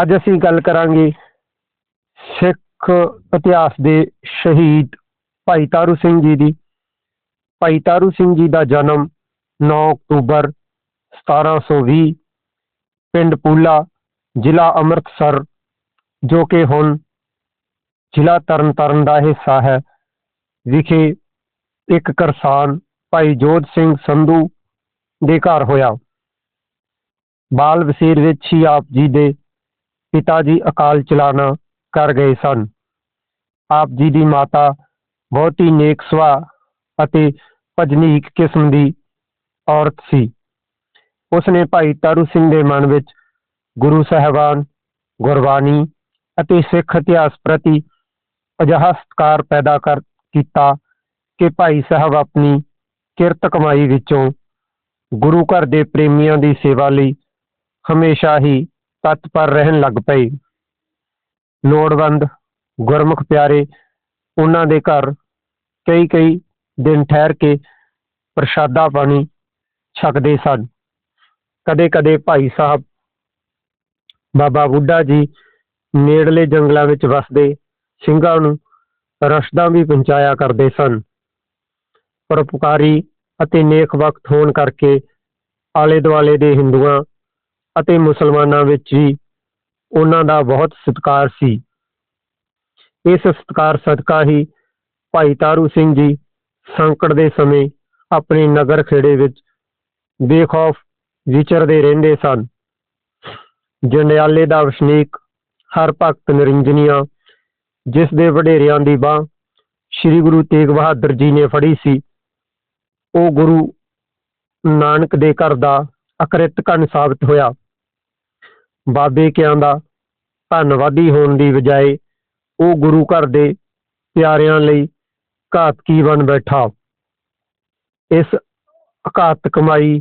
ਅੱਜ ਅਸੀਂ ਗੱਲ ਕਰਾਂਗੇ ਸਿੱਖ ਇਤਿਹਾਸ ਦੇ ਸ਼ਹੀਦ ਭਾਈ ਤਾਰੂ ਸਿੰਘ ਜੀ ਦੀ। ਭਾਈ ਤਾਰੂ ਸਿੰਘ ਜੀ ਦਾ ਜਨਮ 9 ਅਕਤੂਬਰ 1720 ਪਿੰਡ ਪੂਲਾ ਜ਼ਿਲ੍ਹਾ ਅੰਮ੍ਰਿਤਸਰ, ਜੋ ਕਿ ਹੁਣ ਜ਼ਿਲ੍ਹਾ ਤਰਨਤਾਰਨ ਦਾ ਹਿੱਸਾ ਹੈ, ਵਿਖੇ ਇੱਕ ਕਿਸਾਨ ਭਾਈ ਜੋਧ ਸਿੰਘ ਸੰਧੂ ਦੇ ਘਰ ਹੋਇਆ। ਬਾਲ ਵਸੀਰ ਵਿੱਚ ਹੀ ਆਪ ਜੀ ਦੇ ਪਿਤਾ ਜੀ ਅਕਾਲ ਚਲਾਣਾ ਕਰ ਗਏ ਸਨ। ਆਪ ਜੀ ਦੀ ਮਾਤਾ ਬਹੁਤ ਹੀ ਨੇਕ ਸੁਭਾਅ ਅਤੇ ਭਜਨੀਕ ਕਿਸਮ ਦੀ ਔਰਤ ਸੀ। ਉਸਨੇ ਭਾਈ ਤਾਰੂ ਸਿੰਘ ਦੇ ਮਨ ਵਿੱਚ ਗੁਰੂ ਸਾਹਿਬਾਨ, ਗੁਰਬਾਣੀ ਅਤੇ ਸਿੱਖ ਇਤਿਹਾਸ ਪ੍ਰਤੀ ਅਜਿਹਾ ਸਤਿਕਾਰ ਪੈਦਾ ਕਰ ਕੀਤਾ ਕਿ ਭਾਈ ਸਾਹਿਬ ਆਪਣੀ ਕਿਰਤ ਕਮਾਈ ਵਿੱਚੋਂ ਗੁਰੂ ਘਰ ਦੇ ਪ੍ਰੇਮੀਆਂ ਦੀ ਸੇਵਾ ਲਈ ਹਮੇਸ਼ਾ ਹੀ ਤਤਪਰ ਰਹਿਣ ਲੱਗ ਪਏ। ਲੋੜਵੰਦ, ਗੁਰਮੁਖ ਪਿਆਰੇ, ਉਹਨਾਂ ਦੇ ਘਰ ਕਈ ਕਈ ਦਿਨ ਠਹਿਰ ਕੇ ਪ੍ਰਸ਼ਾਦਾ ਪਾਣੀ ਛਕਦੇ ਸਨ। ਕਦੇ ਕਦੇ ਭਾਈ ਸਾਹਿਬ ਬਾਬਾ ਬੁੱਢਾ ਜੀ ਨੇੜਲੇ ਜੰਗਲਾਂ ਵਿੱਚ ਵਸਦੇ ਸਿੰਘਾਂ ਨੂੰ ਰਸਦਾਂ ਵੀ ਪਹੁੰਚਾਇਆ ਕਰਦੇ ਸਨ। ਪਰਉਪਕਾਰੀ ਅਤੇ ਨੇਕ ਵਕਤ ਹੋਣ ਕਰਕੇ ਆਲੇ ਦੁਆਲੇ ਦੇ ਹਿੰਦੂਆਂ ਅਤੇ ਮੁਸਲਮਾਨਾਂ ਵਿੱਚ ਵੀ ਉਹਨਾਂ ਦਾ ਬਹੁਤ ਸਤਿਕਾਰ ਸੀ। ਇਸ ਸਤਿਕਾਰ ਸਦਕਾ ਹੀ ਭਾਈ ਤਾਰੂ ਸਿੰਘ ਜੀ ਸੰਕਟ ਦੇ ਸਮੇਂ ਆਪਣੇ ਨਗਰ ਖੇੜੇ ਵਿੱਚ ਬੇਖੌਫ ਵਿਚਰਦੇ ਰਹਿੰਦੇ ਸਨ। ਜੰਡਿਆਲੇ ਦਾ ਵਸਨੀਕ ਹਰ ਭਗਤ ਨਿਰੰਜਨੀਆ, ਜਿਸ ਦੇ ਵਡੇਰਿਆਂ ਦੀ ਬਾਹ ਸ੍ਰੀ ਗੁਰੂ ਤੇਗ ਬਹਾਦਰ ਜੀ ਨੇ ਫੜੀ ਸੀ, ਉਹ ਗੁਰੂ ਨਾਨਕ ਦੇ ਘਰ ਦਾ ਅਕ੍ਰਿਤ ਕਣ ਸਾਬਤ ਹੋਇਆ। ਬਾਬੇ ਕਿਆਂ ਦਾ ਧੰਨਵਾਦੀ ਹੋਣ ਦੀ ਬਜਾਏ ਉਹ ਗੁਰੂ ਘਰ ਦੇ ਪਿਆਰਿਆਂ ਲਈ ਘਾਤਕੀ ਬਣ ਬੈਠਾ। ਇਸ ਘਾਤ ਕਮਾਈ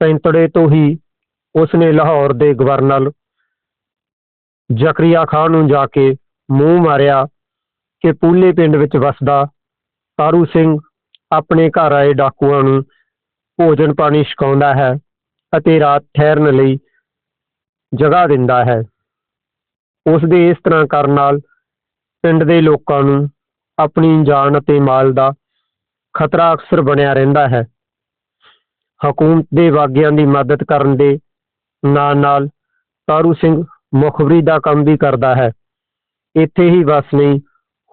ਪੈਂਤੜੇ ਤੋਂ ਹੀ ਉਸਨੇ ਲਾਹੌਰ ਦੇ ਗਵਰਨਰ ਜ਼ਕਰੀਆ ਖਾਨ ਨੂੰ ਜਾ ਕੇ ਮੂੰਹ ਮਾਰਿਆ ਕਿ ਪੂਲੇ ਪਿੰਡ ਵਿੱਚ ਵਸਦਾ ਤਾਰੂ ਸਿੰਘ ਆਪਣੇ ਘਰ ਆਏ ਡਾਕੂਆਂ ਨੂੰ ਭੋਜਨ ਪਾਣੀ ਛਕਾਉਂਦਾ ਹੈ ਅਤੇ ਰਾਤ ਠਹਿਰਨ ਲਈ ਜਗ੍ਹਾ ਦਿੰਦਾ ਹੈ। ਉਸ ਦੇ ਇਸ ਤਰ੍ਹਾਂ ਕਰਨ ਨਾਲ ਪਿੰਡ ਦੇ ਲੋਕਾਂ ਨੂੰ ਆਪਣੀ ਜਾਨ ਅਤੇ ਮਾਲ ਦਾ ਖਤਰਾ ਅਕਸਰ ਬਣਿਆ ਰਹਿੰਦਾ ਹੈ। ਹਕੂਮਤ ਦੇ ਵਾਗਿਆਂ ਦੀ ਮਦਦ ਕਰਨ ਦੇ ਨਾਲ ਨਾਲ ਤਾਰੂ ਸਿੰਘ ਮੁਖਬਰੀ ਦਾ ਕੰਮ ਵੀ ਕਰਦਾ ਹੈ। ਇੱਥੇ ਹੀ ਬਸ ਨਹੀਂ,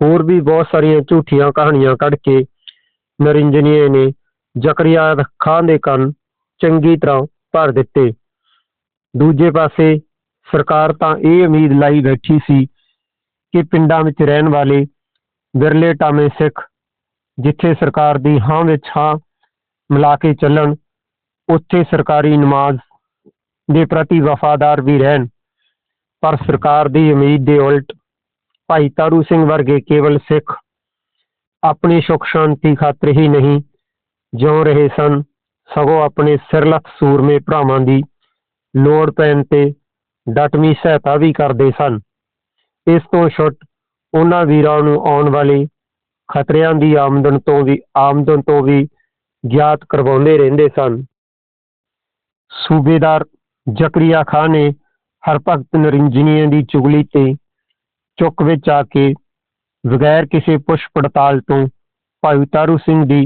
ਹੋਰ ਵੀ ਬਹੁਤ ਸਾਰੀਆਂ ਝੂਠੀਆਂ ਕਹਾਣੀਆਂ ਕੱਢ ਕੇ ਨਰਿੰਜਨੀਏ ਨੇ ਜ਼ਕਰੀਆ ਖਾਨ ਦੇ ਕੰਨ ਚੰਗੀ ਤਰ੍ਹਾਂ ਭਰ ਦਿੱਤੇ। ਦੂਜੇ ਪਾਸੇ ਸਰਕਾਰ ਤਾਂ ਇਹ ਉਮੀਦ ਲਾਈ ਬੈਠੀ ਸੀ ਕਿ ਪਿੰਡਾਂ ਵਿੱਚ ਰਹਿਣ ਵਾਲੇ ਵਿਰਲੇ ਟਾਮੇ ਸਿੱਖ ਜਿੱਥੇ ਸਰਕਾਰ ਦੀ ਹਾਂ ਵਿੱਚ ਹਾਂ ਮਿਲਾ ਕੇ ਚੱਲਣ, ਉੱਥੇ ਸਰਕਾਰੀ ਨਮਾਜ਼ ਦੇ ਪ੍ਰਤੀ ਵਫਾਦਾਰ ਵੀ ਰਹਿਣ। ਪਰ ਸਰਕਾਰ ਦੀ ਉਮੀਦ ਦੇ ਉਲਟ ਭਾਈ ਤਾਰੂ ਸਿੰਘ ਵਰਗੇ ਕੇਵਲ ਸਿੱਖ ਆਪਣੀ ਸੁਖ ਸ਼ਾਂਤੀ ਖਾਤਰ ਹੀ ਨਹੀਂ ਜਿਉ ਰਹੇ ਸਨ, ਸਗੋਂ ਆਪਣੇ ਸਿਰਲੱਥ ਸੂਰਮੇ ਭਰਾਵਾਂ ਦੀ ਲੋੜ ਪੈਣ ਤੇ ਡਟਵੀਂ ਸਹਾਇਤਾ ਵੀ ਕਰਦੇ ਸਨ। ਇਸ ਤੋਂ ਛੁੱਟ ਉਹਨਾਂ ਵੀਰਾਂ ਨੂੰ ਆਉਣ ਵਾਲੇ ਖਤਰਿਆਂ ਦੀ ਆਮਦਨ ਤੋਂ ਵੀ ਆਮਦਨ ਤੋਂ ਵੀ ਗਿਆਤ ਕਰਵਾਉਂਦੇ ਰਹਿੰਦੇ ਸਨ। ਸੂਬੇਦਾਰ ਜ਼ਕਰੀਆ ਖਾਨ ਨੇ ਹਰਭਗਤ ਨਰਿੰਜਨੀਏ ਦੀ ਚੁਗਲੀ ਤੇ ਚੁੱਕ ਵਿੱਚ ਆ ਕੇ ਬਗੈਰ ਕਿਸੇ ਪੁੱਛ ਪੜਤਾਲ ਤੋਂ ਭਾਈ ਤਾਰੂ ਸਿੰਘ ਦੀ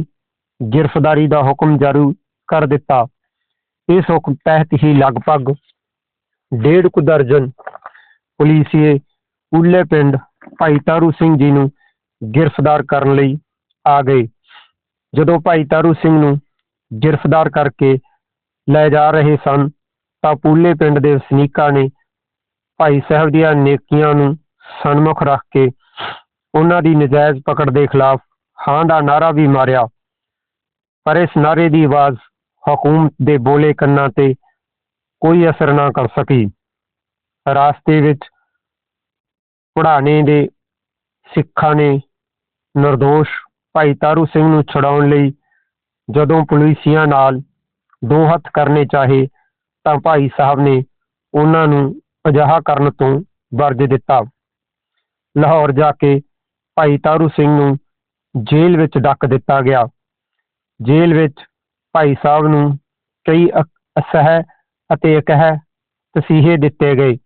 ਗ੍ਰਿਫਤਾਰੀ ਦਾ ਹੁਕਮ ਜਾਰੀ ਕਰ ਦਿੱਤਾ। ਇਸ ਹੁਕਮ ਤਹਿਤ ਹੀ ਲਗਭਗ ਡੇਢ ਕੁ ਦਰਜਨ ਪੁਲਿਸੀਏ ਉਲੇ ਪਿੰਡ ਭਾਈ ਤਾਰੂ ਸਿੰਘ ਜੀ ਨੂੰ ਗ੍ਰਿਫਤਾਰ ਕਰਨ ਲਈ ਆ ਗਏ। ਜਦੋਂ ਭਾਈ ਤਾਰੂ ਸਿੰਘ ਨੂੰ ਗ੍ਰਿਫਤਾਰ ਕਰਕੇ ਲੈ ਜਾ ਰਹੇ ਸਨ, ਤਾਂ ਪੂਲੇ ਪਿੰਡ ਦੇ ਵਸਨੀਕਾਂ ਨੇ ਭਾਈ ਸਾਹਿਬ ਦੀਆਂ ਨੇਕੀਆਂ ਨੂੰ ਸਨਮੁਖ ਰੱਖ ਕੇ ਉਹਨਾਂ ਦੀ ਨਜਾਇਜ਼ ਪਕੜ ਦੇ ਖਿਲਾਫ ਹਾਂ ਦਾ ਨਾਰਾ ਵੀ ਮਾਰਿਆ। ਪਰ ਇਸ ਨਾਰੇ ਦੀ ਆਵਾਜ਼ ਹਕੂਮਤ ਦੇ ਬੋਲੇ ਕੰਨਾਂ ਤੇ ਕੋਈ ਅਸਰ ਨਾ ਕਰ ਸਕੀ। ਰਾਸਤੇ ਵਿੱਚ ਪੜਾਣੇ ਦੇ ਸਿੱਖਾਂ ਨੇ ਨਿਰਦੋਸ਼ ਭਾਈ ਤਾਰੂ ਸਿੰਘ ਨੂੰ ਛੁਡਾਉਣ ਲਈ ਜਦੋਂ ਪੁਲਿਸੀਆਂ ਨਾਲ ਦੋ ਹੱਥ ਕਰਨੇ ਚਾਹੇ ਤਾਂ ਭਾਈ ਸਾਹਿਬ ਨੇ ਉਹਨਾਂ ਨੂੰ ਅਜਿਹਾ ਕਰਨ ਤੋਂ ਵਰਜ ਦਿੱਤਾ। ਲਾਹੌਰ ਜਾ ਕੇ ਭਾਈ ਤਾਰੂ ਸਿੰਘ ਨੂੰ ਜੇਲ੍ਹ ਵਿੱਚ ਡੱਕ ਦਿੱਤਾ ਗਿਆ। ਜੇਲ੍ਹ ਵਿੱਚ ਭਾਈ ਸਾਹਿਬ ਨੂੰ ਕਈ ਅਸਹਿ ਅਤੇ ਅਕਹਿ ਤਸੀਹੇ ਦਿੱਤੇ ਗਏ।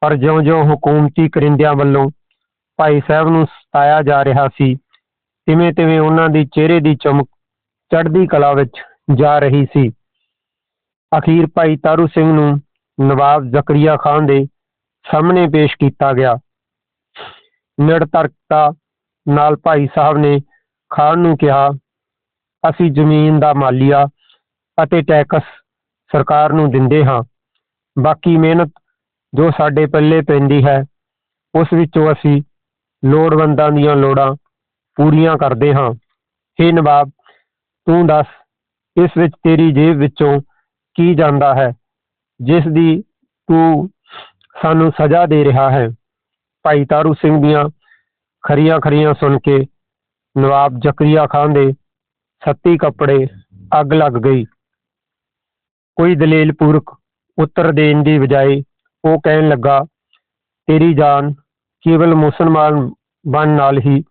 ਪਰ ਜਿਉਂ-ਜਿਉਂ ਹਕੂਮਤੀ ਕਰਿੰਦਿਆਂ ਵੱਲੋਂ ਭਾਈ ਸਾਹਿਬ ਨੂੰ ਸਤਾਇਆ ਜਾ ਰਿਹਾ ਸੀ, ਤਿਵੇਂ-ਤਿਵੇਂ ਉਹਨਾਂ ਦੀ ਚਿਹਰੇ ਦੀ ਚਮਕ ਚੜ੍ਹਦੀ ਕਲਾ ਵਿੱਚ ਜਾ ਰਹੀ ਸੀ। ਅਖੀਰ ਭਾਈ ਤਾਰੂ ਸਿੰਘ ਨੂੰ ਨਵਾਬ ਜ਼ਕਰੀਆ ਖਾਨ ਦੇ ਸਾਹਮਣੇ ਪੇਸ਼ ਕੀਤਾ ਗਿਆ। ਨਿਰਤਰਕਤਾ ਨਾਲ ਭਾਈ ਸਾਹਿਬ ਨੇ ਖਾਨ ਨੂੰ ਕਿਹਾ ਅਸੀਂ ਜ਼ਮੀਨ ਦਾ ਮਾਲੀਆ ਅਤੇ ਟੈਕਸ ਸਰਕਾਰ ਨੂੰ ਦਿੰਦੇ ਹਾਂ। ਬਾਕੀ ਮਿਹਨਤ ਜੋ ਸਾਡੇ ਪੱਲੇ ਪੈਂਦੀ ਹੈ, ਉਸ ਵਿੱਚੋਂ ਅਸੀਂ ਲੋੜਵੰਦਾਂ ਦੀਆਂ ਲੋੜਾਂ ਪੂਰੀਆਂ ਕਰਦੇ ਹਾਂ। ਹੇ ਨਵਾਬ, ਤੂੰ ਦੱਸ, ਇਸ ਵਿੱਚ ਤੇਰੀ ਜੇਬ ਵਿੱਚੋਂ ਕੀ ਜਾਂਦਾ ਹੈ, ਜਿਸ ਦੀ ਤੂੰ ਸਾਨੂੰ ਸਜ਼ਾ ਦੇ ਰਿਹਾ ਹੈ? ਭਾਈ ਤਾਰੂ ਸਿੰਘ ਦੀਆਂ ਖਰੀਆਂ ਖਰੀਆਂ ਸੁਣ ਕੇ ਨਵਾਬ ਜ਼ਕਰੀਆ ਖਾਨ ਦੇ ਛੱਤੀ ਕੱਪੜੇ, ਅੱਗ ਲੱਗ ਗਈ। ਕੋਈ ਦਲੀਲ ਪੂਰਕ ਉੱਤਰ ਦੇਣ ਦੀ ਬਜਾਏ ਉਹ ਕਹਿਣ ਲੱਗਾ, ਤੇਰੀ ਜਾਨ ਕੇਵਲ ਮੁਸਲਮਾਨ ਬਣ ਨਾਲ ਹੀ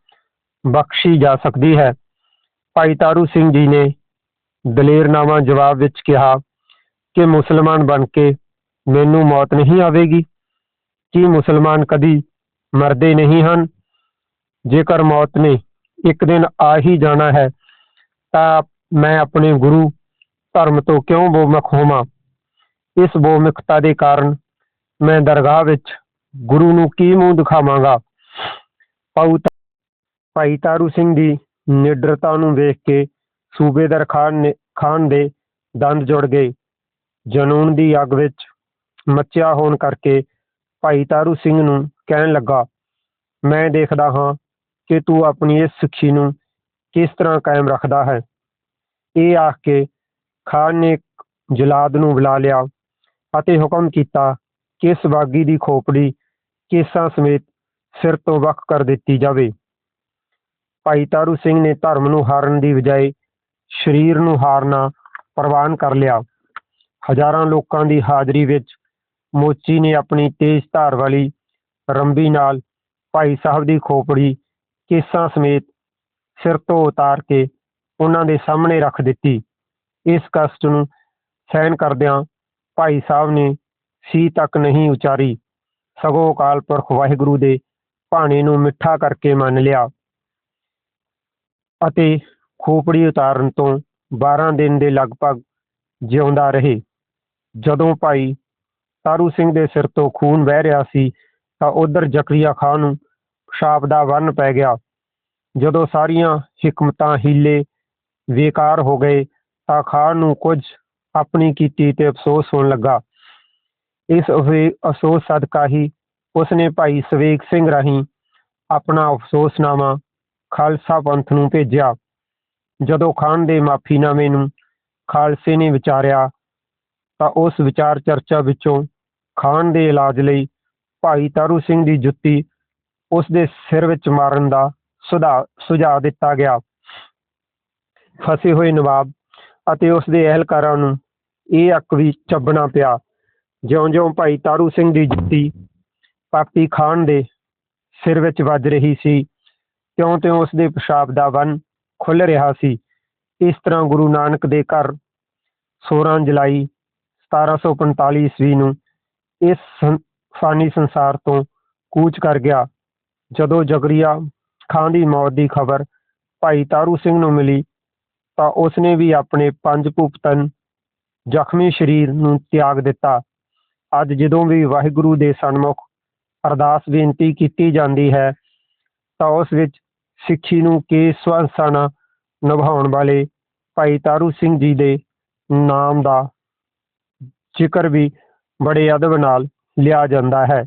ਬਖਸ਼ੀ ਜਾ ਸਕਦੀ ਹੈ। ਭਾਈ ਤਾਰੂ ਸਿੰਘ ਜੀ ਨੇ ਦਲੇਰਨਾਮਾ ਜਵਾਬ ਵਿੱਚ ਕਿਹਾ ਕਿ ਮੁਸਲਮਾਨ ਬਣ ਕੇ ਮੈਨੂੰ ਮੌਤ ਨਹੀਂ ਆਵੇਗੀ। ਕੀ ਮੁਸਲਮਾਨ ਕਦੀ ਮਰਦੇ ਨਹੀਂ ਹਨ? ਜੇਕਰ ਮੌਤ ਨੇ ਇੱਕ ਦਿਨ ਆ ਹੀ ਜਾਣਾ ਹੈ ਤਾਂ ਮੈਂ ਆਪਣੇ ਗੁਰੂ ਧਰਮ ਤੋਂ ਕਿਉਂ ਬੋਮਖ ਹੋਵਾਂ? ਇਸ ਬੋਮਿਕਤਾ ਦੇ ਕਾਰਨ ਮੈਂ ਦਰਗਾਹ ਵਿੱਚ ਗੁਰੂ ਨੂੰ ਕੀ ਮੂੰਹ ਦਿਖਾਵਾਂਗਾ? ਪਾਉ ਭਾਈ ਤਾਰੂ ਸਿੰਘ ਦੀ ਨਿਡਰਤਾ ਨੂੰ ਵੇਖ ਕੇ ਸੂਬੇਦਾਰ ਖਾਨ ਨੇ ਖਾਨ ਦੇ ਦੰਦ ਜੁੜ ਗਏ। ਜਨੂਨ ਦੀ ਅੱਗ ਵਿੱਚ ਮੱਚਿਆ ਹੋਣ ਕਰਕੇ ਭਾਈ ਤਾਰੂ ਸਿੰਘ ਨੂੰ ਕਹਿਣ ਲੱਗਾ, ਮੈਂ ਦੇਖਦਾ ਹਾਂ ਕਿ ਤੂੰ ਆਪਣੀ ਇਸ ਸਿੱਖੀ ਨੂੰ ਕਿਸ ਤਰ੍ਹਾਂ ਕਾਇਮ ਰੱਖਦਾ ਹੈ? ਇਹ ਆਖ ਕੇ ਖਾਨ ਨੇ ਜਲਾਦ ਨੂੰ ਬੁਲਾ ਲਿਆ ਅਤੇ ਹੁਕਮ ਕੀਤਾ ਕਿ ਇਸ ਬਾਗੀ ਦੀ ਖੋਪੜੀ ਕੇਸਾਂ ਸਮੇਤ ਸਿਰ ਤੋਂ ਵੱਖ ਕਰ ਦਿੱਤੀ ਜਾਵੇ। ਭਾਈ ਤਾਰੂ ਸਿੰਘ ਨੇ ਧਰਮ ਨੂੰ ਹਾਰਨ ਦੀ ਬਜਾਏ ਸਰੀਰ ਨੂੰ ਹਾਰਨਾ ਪ੍ਰਵਾਨ ਕਰ ਲਿਆ। ਹਜ਼ਾਰਾਂ ਲੋਕਾਂ ਦੀ ਹਾਜ਼ਰੀ ਵਿੱਚ ਮੋਚੀ ਨੇ ਆਪਣੀ ਤੇਜ਼ ਧਾਰ ਵਾਲੀ ਰੰਬੀ ਨਾਲ ਭਾਈ ਸਾਹਿਬ ਦੀ ਖੋਪੜੀ ਕੇਸਾਂ ਸਮੇਤ ਸਿਰ ਤੋਂ ਉਤਾਰ ਕੇ ਉਹਨਾਂ ਦੇ ਸਾਹਮਣੇ ਰੱਖ ਦਿੱਤੀ। ਇਸ ਕਸ਼ਟ ਨੂੰ ਸਹਿਣ ਕਰਦਿਆਂ ਭਾਈ ਸਾਹਿਬ ਨੇ ਸੀ ਤੱਕ ਨਹੀਂ ਉਚਾਰੀ। ਸਗੋਂ ਅਕਾਲ ਪੁਰਖ ਵਾਹਿਗੁਰੂ ਦੇ ਭਾਣੇ ਨੂੰ ਮਿੱਠਾ ਕਰਕੇ ਮੰਨ ਲਿਆ ਅਤੇ ਖੋਪੜੀ ਉਤਾਰਨ ਤੋਂ 12 ਦਿਨ ਦੇ ਲਗਭਗ ਜਿਉਂਦਾ ਰਹੇ। ਜਦੋਂ ਭਾਈ ਤਾਰੂ ਸਿੰਘ ਦੇ ਸਿਰ ਤੋਂ ਖੂਨ ਵਹਿ ਰਿਹਾ ਸੀ ਤਾਂ ਉਧਰ ਜ਼ਕਰੀਆ ਖਾਨ ਨੂੰ ਪਿਸ਼ਾਬ ਦਾ ਵਰਨ ਪੈ ਗਿਆ। ਜਦੋਂ ਸਾਰੀਆਂ ਹਕਮਤਾਂ ਹੀਲੇ, ਬੇਕਾਰ ਹੋ ਗਏ ਤਾਂ ਖਾਨ ਨੂੰ ਕੁਝ ਆਪਣੀ ਕੀਤੀ ਤੇ ਅਫਸੋਸ ਹੋਣ ਲੱਗਾ। ਇਸ ਅਫਸੋਸ ਸਦਕਾ ਹੀ ਉਸਨੇ ਭਾਈ ਸਵੇਗ ਸਿੰਘ ਰਾਹੀਂ ਆਪਣਾ ਅਫਸੋਸਨਾਮਾ ਖਾਲਸਾ ਪੰਥ ਨੂੰ ਭੇਜਿਆ। ਜਦੋਂ ਖਾਨ ਦੇ ਮਾਫੀਨਾਮੇ ਨੂੰ ਖਾਲਸੇ ਨੇ ਵਿਚਾਰਿਆ ਤਾਂ ਉਸ ਵਿਚਾਰ ਚਰਚਾ ਵਿੱਚੋਂ ਖਾਨ ਦੇ ਇਲਾਜ ਲਈ ਭਾਈ ਤਾਰੂ ਸਿੰਘ ਦੀ ਜੁੱਤੀ ਉਸ ਦੇ ਸਿਰ ਵਿੱਚ ਮਾਰਨ ਦਾ ਸੁਝਾਅ ਸੁਝਾਅ ਦਿੱਤਾ ਗਿਆ। ਫਸੇ ਹੋਏ ਨਵਾਬ ਅਤੇ ਉਸ ਦੇ ਅਹਿਲਕਾਰਾਂ ਨੂੰ ਇਹ ਅੱਕ ਵੀ ਚੱਬਣਾ ਪਿਆ। ਜਿਉਂ-ਜਿਉਂ ਭਾਈ ਤਾਰੂ ਸਿੰਘ ਦੀ ਜੁੱਤੀ ਪਾਕੀ ਖਾਨ ਦੇ ਸਿਰ ਵਿੱਚ ਵੱਜ ਰਹੀ ਸੀ, ਤਿਉਂ-ਤਿਉਂ ਉਸ ਦੇ ਪਿਸ਼ਾਬ ਦਾ ਵੰਨ ਖੁੱਲ ਰਿਹਾ ਸੀ। ਇਸ ਤਰ੍ਹਾਂ ਗੁਰੂ ਨਾਨਕ ਦੇ ਘਰ 16 ਜੁਲਾਈ 1745 ਈਸਵੀ ਨੂੰ ਇਸ ਫਾਨੀ ਸੰਸਾਰ ਤੋਂ ਕੂਚ ਕਰ ਗਿਆ। ਜਦੋਂ ਜਗਰੀਆ ਖਾਂ ਦੀ ਮੌਤ ਦੀ ਖਬਰ ਭਾਈ ਤਾਰੂ ਸਿੰਘ ਨੂੰ ਮਿਲੀ, ਤਾਂ ਉਸਨੇ ਵੀ ਆਪਣੇ ਪੰਜ ਭੁਪਤਨ ਜ਼ਖਮੀ ਸਰੀਰ ਨੂੰ ਤਿਆਗ ਦਿੱਤਾ। ਅੱਜ ਜਦੋਂ ਵੀ ਵਾਹਿਗੁਰੂ ਦੇ ਸਨਮੁਖ ਅਰਦਾਸ ਬੇਨਤੀ ਕੀਤੀ ਜਾਂਦੀ ਹੈ, ਤਾਂ ਉਸ ਵਿੱਚ ਸਿੱਖੀ ਨੂੰ ਕੇਸਵੰਸਾਨਾ ਨਿਭਾਉਣ ਵਾਲੇ ਭਾਈ ਤਾਰੂ ਸਿੰਘ ਜੀ ਦੇ ਨਾਮ ਦਾ ਜ਼ਿਕਰ ਵੀ ਬੜੇ ਅਦਬ ਨਾਲ ਲਿਆ ਜਾਂਦਾ ਹੈ।